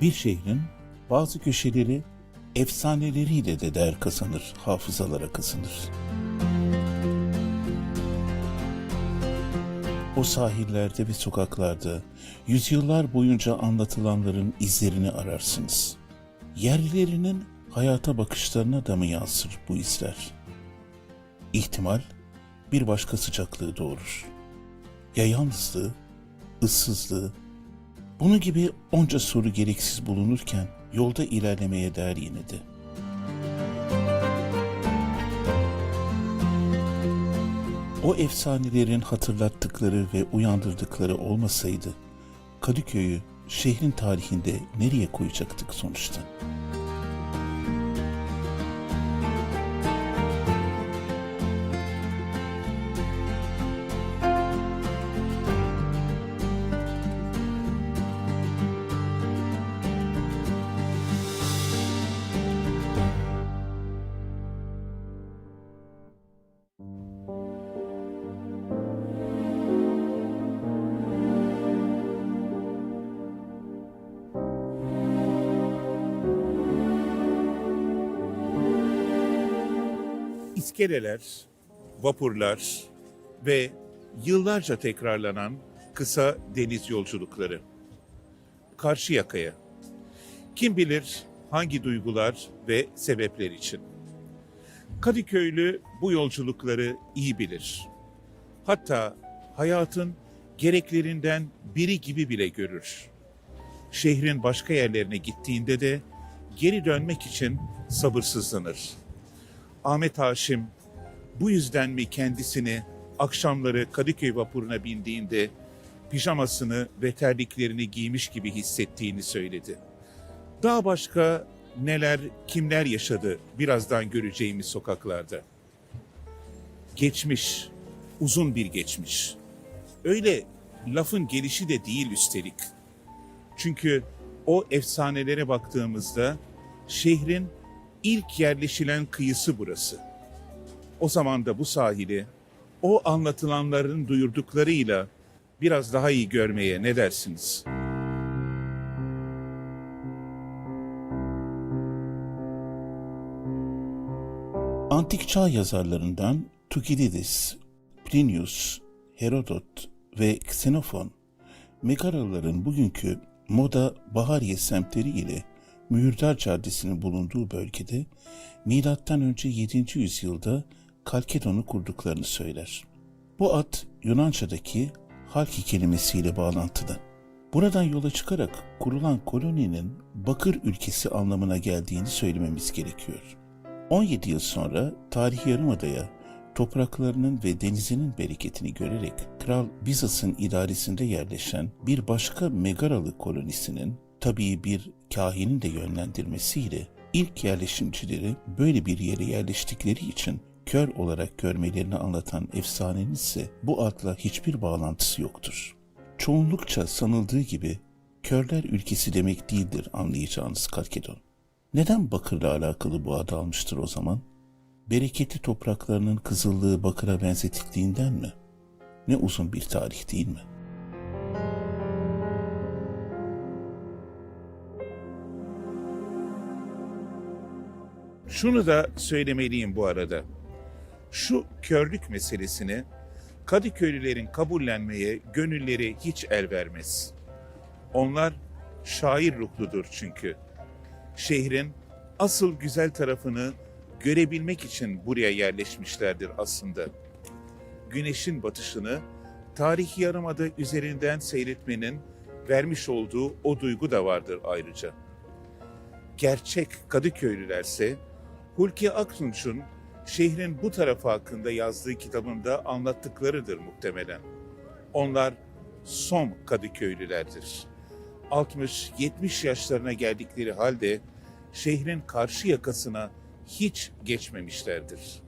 Bir şehrin bazı köşeleri efsaneleriyle de değer kazanır, hafızalara kazanır. O sahillerde ve sokaklarda yüzyıllar boyunca anlatılanların izlerini ararsınız. Yerlilerinin hayata bakışlarına da mı yansır bu izler? İhtimal bir başka sıcaklığı doğurur. Ya yalnızlığı, ıssızlığı, bunu gibi onca soru gereksiz bulunurken yolda ilerlemeye değer yine. O efsanelerin hatırlattıkları ve uyandırdıkları olmasaydı Kadıköy'ü şehrin tarihinde nereye koyacaktık sonuçta? İskeleler, vapurlar ve yıllarca tekrarlanan kısa deniz yolculukları. Karşı yakaya. Kim bilir hangi duygular ve sebepler için. Kadıköylü bu yolculukları iyi bilir. Hatta hayatın gereklerinden biri gibi bile görür. Şehrin başka yerlerine gittiğinde de geri dönmek için sabırsızlanır. Ahmet Haşim bu yüzden mi kendisini akşamları Kadıköy vapuruna bindiğinde pijamasını ve terliklerini giymiş gibi hissettiğini söyledi. Daha başka neler, kimler yaşadı birazdan göreceğimiz sokaklarda. Geçmiş, uzun bir geçmiş. Öyle lafın gelişi de değil üstelik. Çünkü o efsanelere baktığımızda şehrin ilk yerleşilen kıyısı burası. O zaman da bu sahili o anlatılanların duyurduklarıyla biraz daha iyi görmeye ne dersiniz? Antik çağ yazarlarından Thukydides, Plinius, Herodot ve Xenofon, Megaralıların bugünkü Moda Bahariye semtleri ile Mühürdar Caddesi'nin bulunduğu bölgede önce 7. yüzyılda Kalkedon'u kurduklarını söyler. Bu ad Yunanca'daki halki kelimesiyle bağlantılı. Buradan yola çıkarak kurulan koloninin Bakır ülkesi anlamına geldiğini söylememiz gerekiyor. 17 yıl sonra tarihi yarımadaya topraklarının ve denizinin bereketini görerek Kral Bizas'ın idaresinde yerleşen bir başka Megaralı kolonisinin tabii bir kahinin de yönlendirmesiyle ilk yerleşimcileri böyle bir yere yerleştikleri için kör olarak görmelerini anlatan efsanenin ise bu adla hiçbir bağlantısı yoktur. Çoğunlukça sanıldığı gibi körler ülkesi demek değildir anlayacağınız Kalkedon. Neden bakırla alakalı bu adı almıştır o zaman? Bereketli topraklarının kızıllığı bakıra benzetikliğinden mi? Ne uzun bir tarih değil mi? Şunu da söylemeliyim bu arada. Şu körlük meselesini Kadıköylülerin kabullenmeye gönülleri hiç el vermez. Onlar şair ruhludur çünkü. Şehrin asıl güzel tarafını görebilmek için buraya yerleşmişlerdir aslında. Güneşin batışını tarihi yarımada üzerinden seyretmenin vermiş olduğu o duygu da vardır ayrıca. Gerçek Kadıköylülerse Hulki Aktunç'un şehrin bu tarafı hakkında yazdığı kitabında anlattıklarıdır muhtemelen. Onlar som Kadıköylülerdir. 60-70 yaşlarına geldikleri halde şehrin karşı yakasına hiç geçmemişlerdir.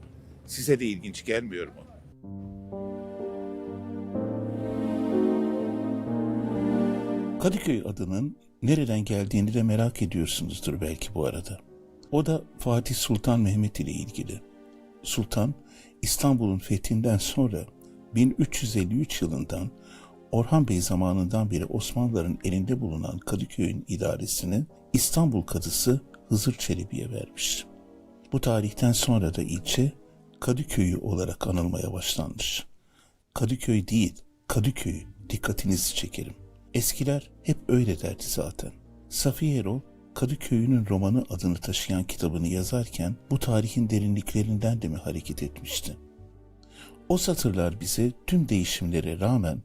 Size de ilginç gelmiyor mu? Kadıköy adının nereden geldiğini de merak ediyorsunuzdur belki bu arada. O da Fatih Sultan Mehmet ile ilgili. Sultan İstanbul'un fethinden sonra 1353 yılından Orhan Bey zamanından beri Osmanlıların elinde bulunan Kadıköy'ün idaresini İstanbul Kadısı Hızır Çelebi'ye vermiş. Bu tarihten sonra da ilçe Kadıköy'ü olarak anılmaya başlanmış. Kadıköy değil, Kadıköy dikkatinizi çekerim. Eskiler hep öyle derdi zaten. Safiye Erol, Kadıköy'ünün romanı adını taşıyan kitabını yazarken bu tarihin derinliklerinden de mi hareket etmişti? O satırlar bize tüm değişimlere rağmen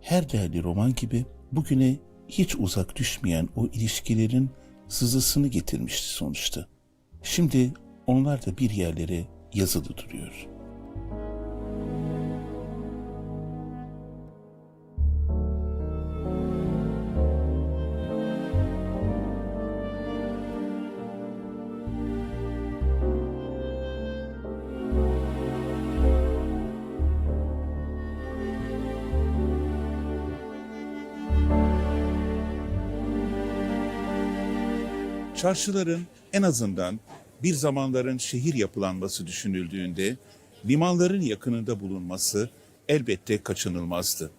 her değerli roman gibi bugüne hiç uzak düşmeyen o ilişkilerin sızısını getirmişti sonuçta. Şimdi onlar da bir yerlere yazılı duruyor. Çarşıların en azından bir zamanların şehir yapılanması düşünüldüğünde limanların yakınında bulunması elbette kaçınılmazdı.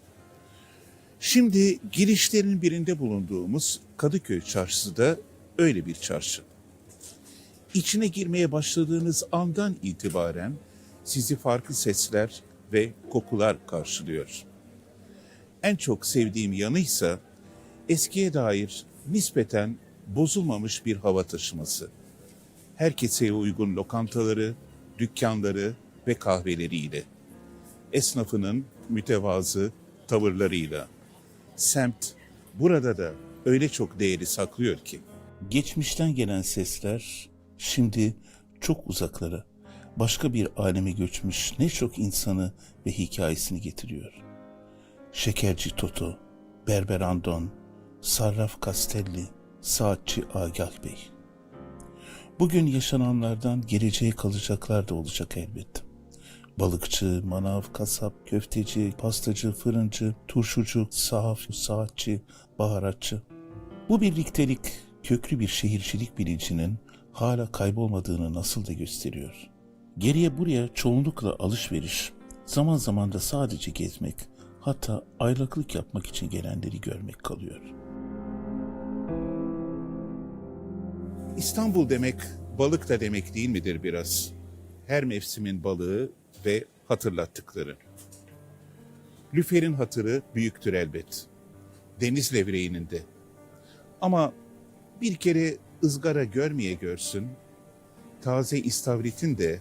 Şimdi girişlerin birinde bulunduğumuz Kadıköy Çarşısı da öyle bir çarşı. İçine girmeye başladığınız andan itibaren sizi farklı sesler ve kokular karşılıyor. En çok sevdiğim yanıysa eskiye dair nispeten bozulmamış bir hava taşıması. Herkese uygun lokantaları, dükkanları ve kahveleriyle. Esnafının mütevazı tavırlarıyla. Semt burada da öyle çok değeri saklıyor ki. Geçmişten gelen sesler şimdi çok uzaklara, başka bir aleme göçmüş ne çok insanı ve hikayesini getiriyor. Şekerci Toto, Berber Andon, Sarraf Castelli, Saatçi Agah Bey. Bugün yaşananlardan geleceğe kalacaklar da olacak elbette. Balıkçı, manav, kasap, köfteci, pastacı, fırıncı, turşucu, sahaf, saatçi, baharatçı. Bu birliktelik köklü bir şehircilik bilincinin hala kaybolmadığını nasıl da gösteriyor. Geriye buraya çoğunlukla alışveriş, zaman zaman da sadece gezmek, hatta aylaklık yapmak için gelenleri görmek kalıyor. İstanbul demek balık da demek değil midir biraz? Her mevsimin balığı ve hatırlattıkları. Lüfer'in hatırı büyüktür elbet. Deniz levreğinin de. Ama bir kere ızgara görmeye görsün, taze istavritin de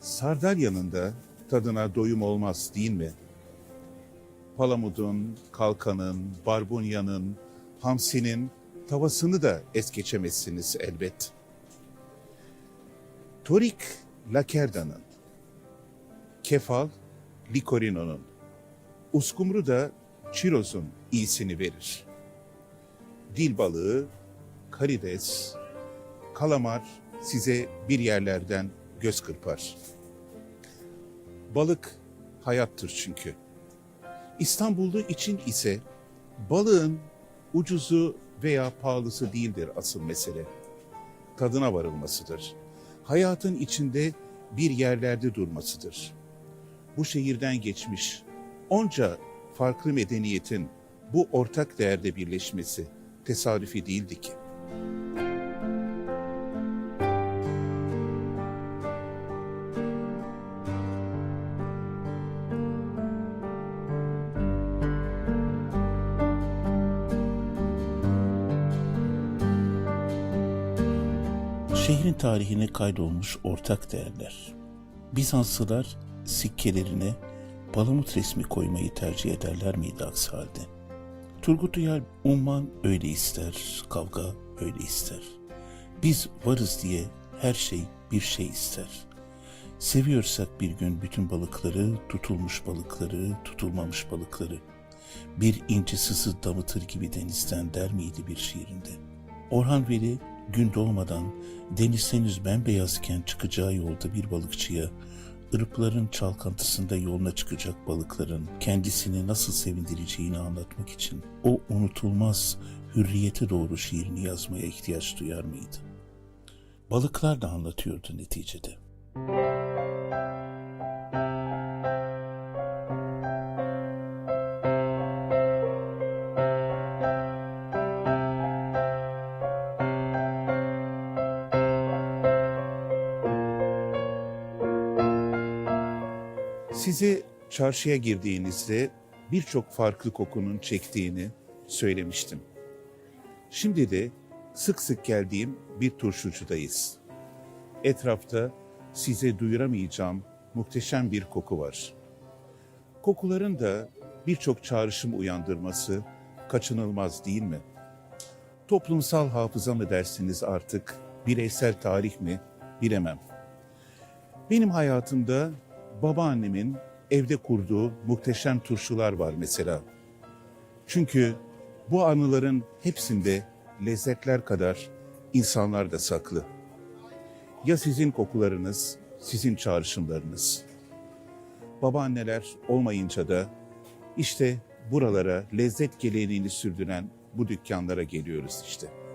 Sardalya'nın da tadına doyum olmaz değil mi? Palamudun, kalkanın, barbunyanın, hamsinin tavasını da es geçemezsiniz elbet. Torik Lakerda'nın, Kefal Likorino'nun, Uskumru da Çiroz'un iyisini verir. Dil balığı, karides, kalamar size bir yerlerden göz kırpar. Balık hayattır çünkü. İstanbullu için ise balığın ucuzu veya pahalısı değildir asıl mesele. Tadına varılmasıdır. Hayatın içinde bir yerlerde durmasıdır. Bu şehirden geçmiş onca farklı medeniyetin bu ortak değerde birleşmesi tesadüfi değildi ki. Tarihine kaydolmuş ortak değerler. Bizanslılar sikkelerine palamut resmi koymayı tercih ederler miydi aksi halde? Turgut Uyar, umman öyle ister, kavga öyle ister. Biz varız diye her şey bir şey ister. Seviyorsak bir gün bütün balıkları, tutulmuş balıkları, tutulmamış balıkları. Bir inci sızı damıtır gibi denizden der miydi bir şiirinde? Orhan Veli gün doğmadan deniz henüz bembeyazken çıkacağı yolda bir balıkçıya ırıpların çalkantısında yoluna çıkacak balıkların kendisini nasıl sevindireceğini anlatmak için o unutulmaz hürriyete doğru şiirini yazmaya ihtiyaç duyar mıydı? Balıklar da anlatıyordu neticede. Size çarşıya girdiğinizde birçok farklı kokunun çektiğini söylemiştim. Şimdi de sık sık geldiğim bir turşucudayız. Etrafta size duyuramayacağım muhteşem bir koku var. Kokuların da birçok çağrışım uyandırması kaçınılmaz değil mi? Toplumsal hafıza mı dersiniz artık, bireysel tarih mi bilemem. Benim hayatımda babaannemin evde kurduğu muhteşem turşular var mesela. Çünkü bu anıların hepsinde lezzetler kadar insanlar da saklı. Ya sizin kokularınız, sizin çağrışımlarınız. Babaanneler olmayınca da işte buralara lezzet geleneğini sürdüren bu dükkanlara geliyoruz işte.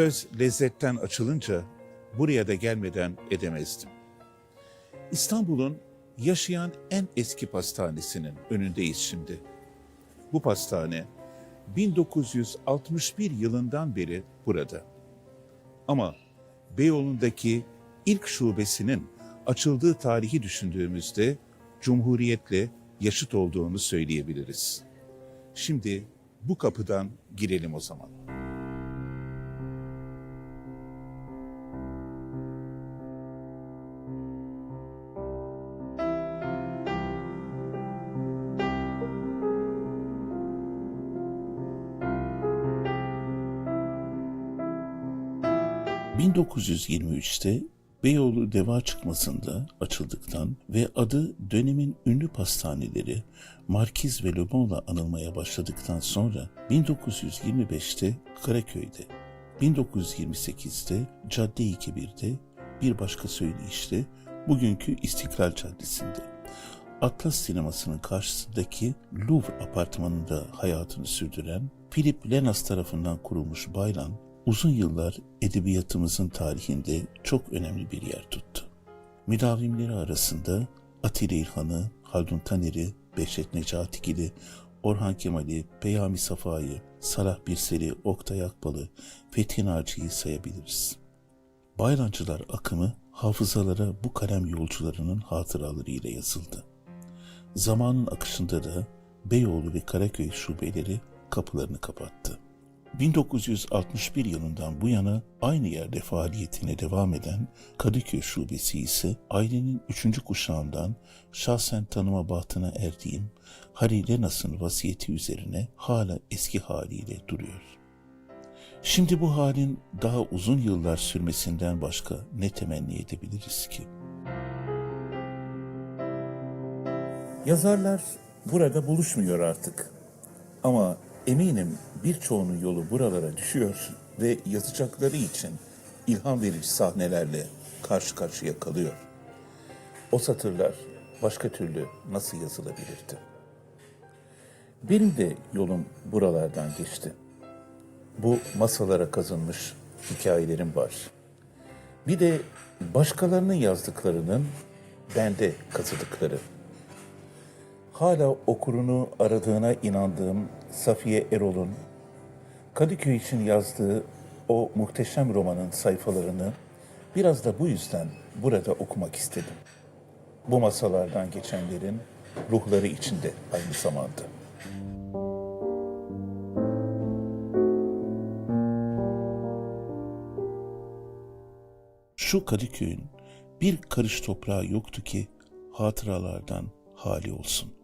Söz lezzetten açılınca buraya da gelmeden edemezdim. İstanbul'un yaşayan en eski pastanesinin önündeyiz şimdi. Bu pastane 1961 yılından beri burada. Ama Beyoğlu'ndaki ilk şubesinin açıldığı tarihi düşündüğümüzde Cumhuriyet'le yaşıt olduğunu söyleyebiliriz. Şimdi bu kapıdan girelim o zaman. ...1923'te Beyoğlu Deva çıkmasında açıldıktan ve adı dönemin ünlü pastaneleri Markiz ve Lobon'la anılmaya başladıktan sonra 1925'te Karaköy'de, 1928'de Cadde-i Kebir'de, bir başka söyleyişle bugünkü İstiklal Caddesi'nde, Atlas Sineması'nın karşısındaki Louvre apartmanında hayatını sürdüren Philip Lenas tarafından kurulmuş Baylan, uzun yıllar edebiyatımızın tarihinde çok önemli bir yer tuttu. Müdavimleri arasında Atilla İlhan'ı, Haldun Taner'i, Behçet Necatigil'i, Orhan Kemal'i, Peyami Safa'yı, Salah Birsel'i, Oktay Akbal'ı, Fethi Naci'yi sayabiliriz. Baylancılar akımı hafızalara bu kalem yolcularının hatıralarıyla yazıldı. Zamanın akışında da Beyoğlu ve Karaköy şubeleri kapılarını kapattı. 1961 yılından bu yana aynı yerde faaliyetine devam eden Kadıköy Şubesi ise ailenin üçüncü kuşağından şahsen tanıma bahtına erdiğim Harry Lenas'ın vasiyeti üzerine hala eski haliyle duruyor. Şimdi bu halin daha uzun yıllar sürmesinden başka ne temenni edebiliriz ki? Yazarlar burada buluşmuyor artık. Ama eminim birçoğunun yolu buralara düşüyor ve yazacakları için ilham verici sahnelerle karşı karşıya kalıyor. O satırlar başka türlü nasıl yazılabilirdi? Benim de yolum buralardan geçti. Bu masalara kazınmış hikayelerim var. Bir de başkalarının yazdıklarının bende kazıdıkları hala okurunu aradığına inandığım Safiye Erol'un Kadıköy için yazdığı o muhteşem romanın sayfalarını biraz da bu yüzden burada okumak istedim. Bu masalardan geçenlerin ruhları içinde aynı zamanda. Şu Kadıköy'ün bir karış toprağı yoktu ki hatıralardan hali olsun.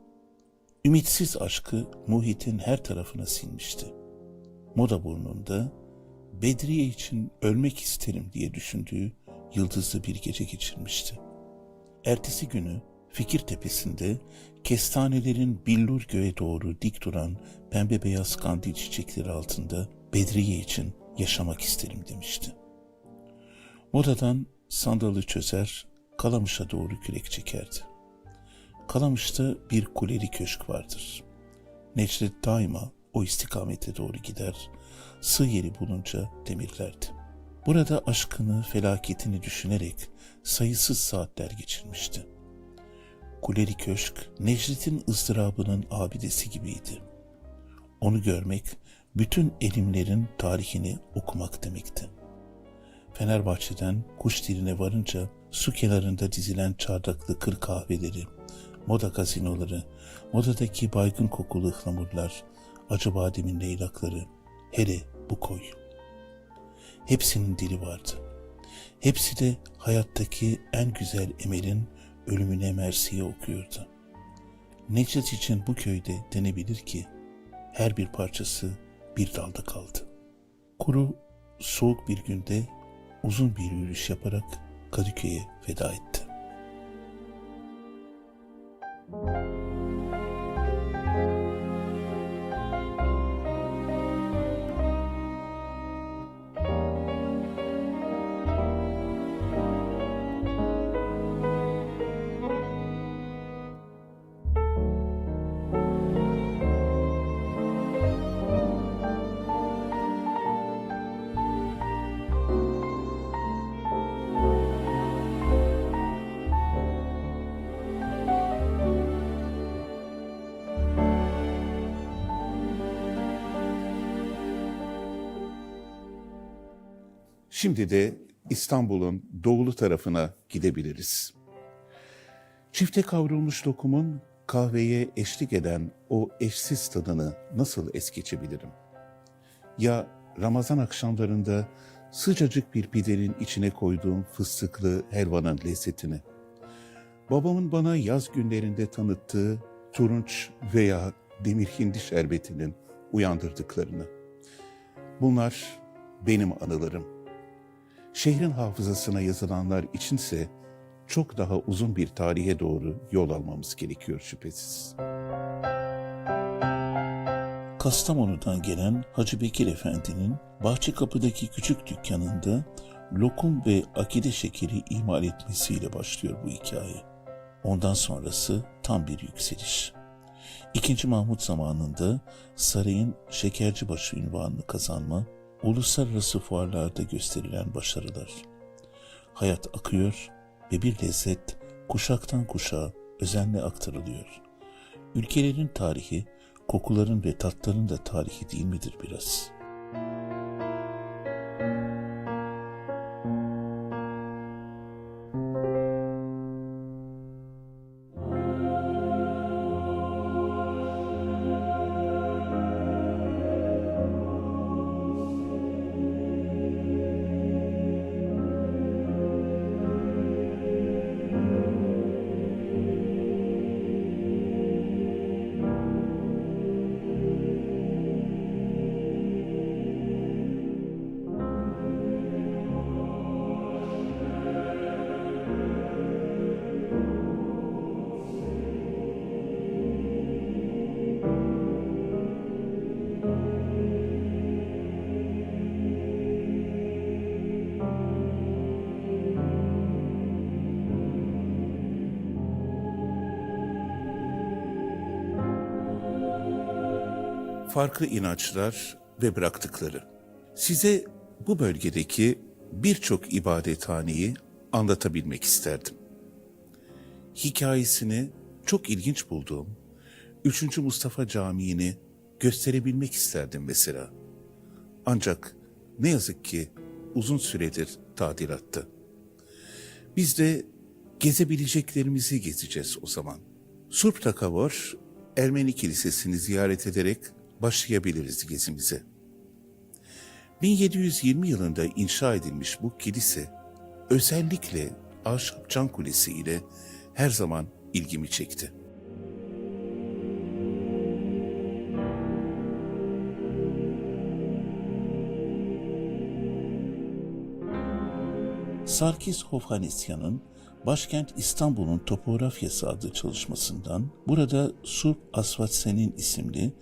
Ümitsiz aşkı muhitin her tarafına sinmişti. Moda burnunda Bedriye için ölmek isterim diye düşündüğü yıldızlı bir gece geçirmişti. Ertesi günü Fikirtepe'sinde kestanelerin billur göğe doğru dik duran pembe beyaz kandil çiçekleri altında Bedriye için yaşamak isterim demişti. Modadan sandalı çözer, Kalamış'a doğru kürek çekerdi. Kalamış'ta bir kuleli köşk vardır. Necdet daima o istikamete doğru gider, sığ yeri bulunca demirlerdi. Burada aşkını, felaketini düşünerek sayısız saatler geçirmişti. Kuleli Köşk, Necdet'in ızdırabının abidesi gibiydi. Onu görmek, bütün elimlerin tarihini okumak demekti. Fenerbahçe'den kuş diline varınca su kenarında dizilen çardaklı kır kahveleri, moda gazinoları, modadaki baygın kokulu ıhlamurlar, acı bademin leylakları, hele bu koy. Hepsinin dili vardı. Hepsi de hayattaki en güzel emelin ölümüne mersiye okuyordu. Necdet için bu köyde denebilir ki her bir parçası bir dalda kaldı. Kuru, soğuk bir günde uzun bir yürüyüş yaparak Kadıköy'e veda etti. Thank you. Şimdi de İstanbul'un doğulu tarafına gidebiliriz. Çifte kavrulmuş lokumun kahveye eşlik eden o eşsiz tadını nasıl es geçebilirim? Ya Ramazan akşamlarında sıcacık bir pidenin içine koyduğum fıstıklı helvanın lezzetini? Babamın bana yaz günlerinde tanıttığı turunç veya demir hindi şerbetinin uyandırdıklarını? Bunlar benim anılarım. Şehrin hafızasına yazılanlar içinse çok daha uzun bir tarihe doğru yol almamız gerekiyor şüphesiz. Kastamonu'dan gelen Hacı Bekir Efendi'nin Bahçekapı'daki küçük dükkanında lokum ve akide şekeri imal etmesiyle başlıyor bu hikaye. Ondan sonrası tam bir yükseliş. İkinci Mahmut zamanında sarayın şekercibaşı ünvanını kazanma, uluslararası fuarlarda gösterilen başarılar. Hayat akıyor ve bir lezzet kuşaktan kuşağa özenle aktarılıyor. Ülkelerin tarihi, kokuların ve tatların da tarihi değil midir biraz? Farklı inançlar ve bıraktıkları. Size bu bölgedeki birçok ibadethaneyi anlatabilmek isterdim. Hikayesini çok ilginç bulduğum 3. Mustafa Camii'ni gösterebilmek isterdim mesela. Ancak ne yazık ki uzun süredir tadilatta. Biz de gezebileceklerimizi gezeceğiz o zaman. Surp Takavor, Ermeni Kilisesi'ni ziyaret ederek başlayabiliriz gezimize. 1720 yılında inşa edilmiş bu kilise, özellikle ahşap cam kulesi ile her zaman ilgimi çekti. Sarkis Hofhannisyan'ın Başkent İstanbul'un Topografyası adlı çalışmasından burada Surp Asvatsen'in isimli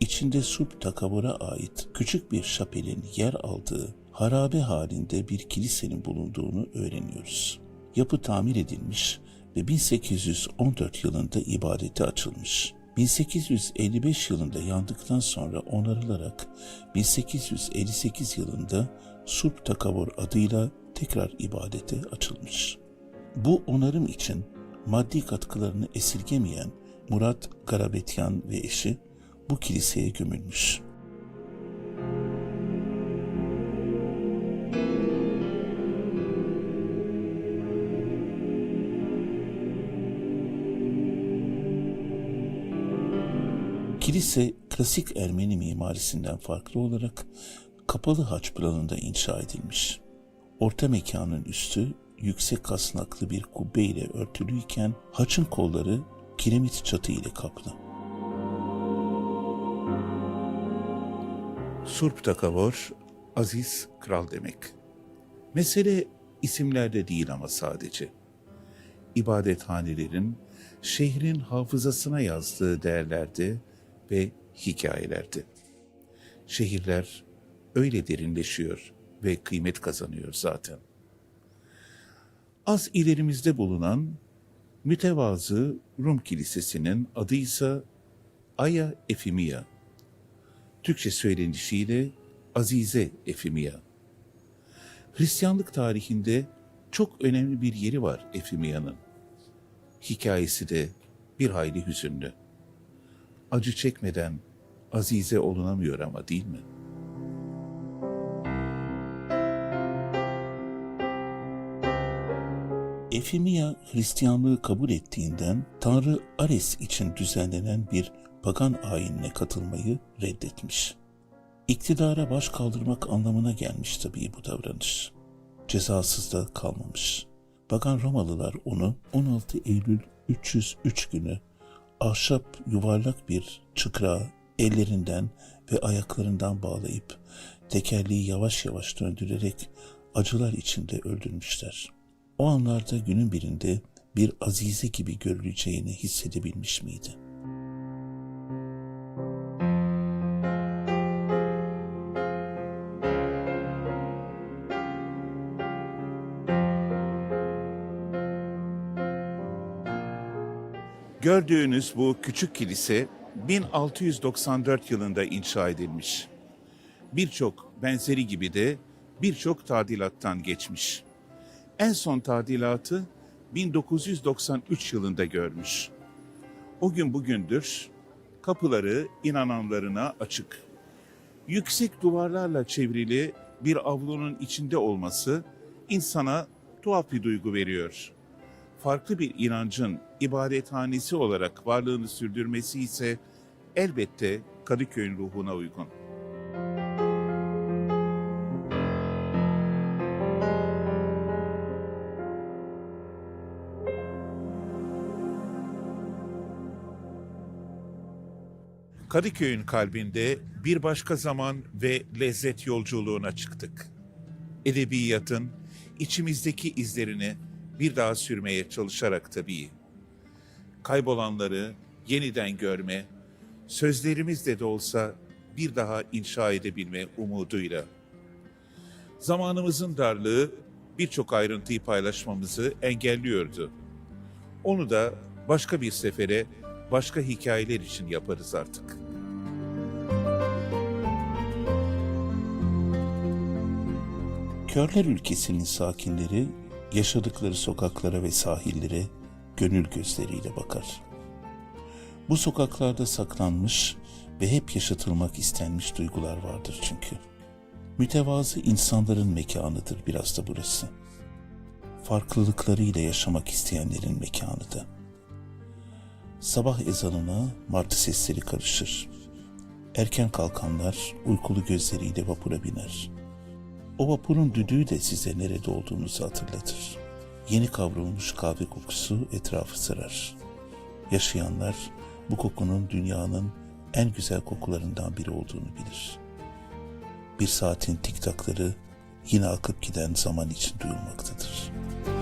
içinde Surp Takavor'a ait küçük bir şapelin yer aldığı harabe halinde bir kilisenin bulunduğunu öğreniyoruz. Yapı tamir edilmiş ve 1814 yılında ibadete açılmış. 1855 yılında yandıktan sonra onarılarak 1858 yılında Surp Takavor adıyla tekrar ibadete açılmış. Bu onarım için maddi katkılarını esirgemeyen Murat Garabetyan ve eşi bu kiliseye gömülmüş. Kilise klasik Ermeni mimarisinden farklı olarak kapalı haç planında inşa edilmiş. Orta mekanın üstü yüksek kasnaklı bir kubbe ile örtülüyken haçın kolları kiremit çatı ile kaplı. Surp Takavor, aziz kral demek. Mesele isimlerde değil ama sadece. İbadethanelerin şehrin hafızasına yazdığı değerlerde ve hikayelerde. Şehirler öyle derinleşiyor ve kıymet kazanıyor zaten. Az ilerimizde bulunan mütevazı Rum Kilisesi'nin adı ise Aya Efimia. Türkçe söylenişiyle Azize Efimia. Hristiyanlık tarihinde çok önemli bir yeri var Efimia'nın. Hikayesi de bir hayli hüzünlü. Acı çekmeden Azize olunamıyor ama değil mi? Efimia Hristiyanlığı kabul ettiğinden Tanrı Ares için düzenlenen bir pagan ayinine katılmayı reddetmiş. İktidara baş kaldırmak anlamına gelmiş tabii bu davranış. Cezasız da kalmamış. Pagan Romalılar onu 16 Eylül 303 günü ahşap yuvarlak bir çıkrağı ellerinden ve ayaklarından bağlayıp tekerleği yavaş yavaş döndürerek acılar içinde öldürmüşler. O anlarda günün birinde bir azize gibi görüleceğini hissedebilmiş miydi? Gördüğünüz bu küçük kilise 1694 yılında inşa edilmiş. Birçok benzeri gibi de birçok tadilattan geçmiş. En son tadilatı 1993 yılında görmüş. O gün bugündür kapıları inananlarına açık. Yüksek duvarlarla çevrili bir avlunun içinde olması insana tuhaf bir duygu veriyor farklı bir inancın ibadethanesi olarak varlığını sürdürmesi ise elbette Kadıköy'ün ruhuna uygun. Kadıköy'ün kalbinde bir başka zaman ve lezzet yolculuğuna çıktık. Edebiyatın içimizdeki izlerini bir daha sürmeye çalışarak tabii. Kaybolanları yeniden görme, sözlerimizle de olsa bir daha inşa edebilme umuduyla. Zamanımızın darlığı birçok ayrıntıyı paylaşmamızı engelliyordu. Onu da başka bir sefere, başka hikayeler için yaparız artık. Körler ülkesinin sakinleri yaşadıkları sokaklara ve sahillere gönül gözleriyle bakar. Bu sokaklarda saklanmış ve hep yaşatılmak istenmiş duygular vardır çünkü. Mütevazı insanların mekanıdır biraz da burası. Farklılıklarıyla yaşamak isteyenlerin mekanı da. Sabah ezanına martı sesleri karışır. Erken kalkanlar uykulu gözleriyle vapura biner.'' O vapurun düdüğü de size nerede olduğunuzu hatırlatır. Yeni kavrulmuş kahve kokusu etrafı sarar. Yaşayanlar bu kokunun dünyanın en güzel kokularından biri olduğunu bilir. Bir saatin tiktakları yine akıp giden zaman için duyulmaktadır.''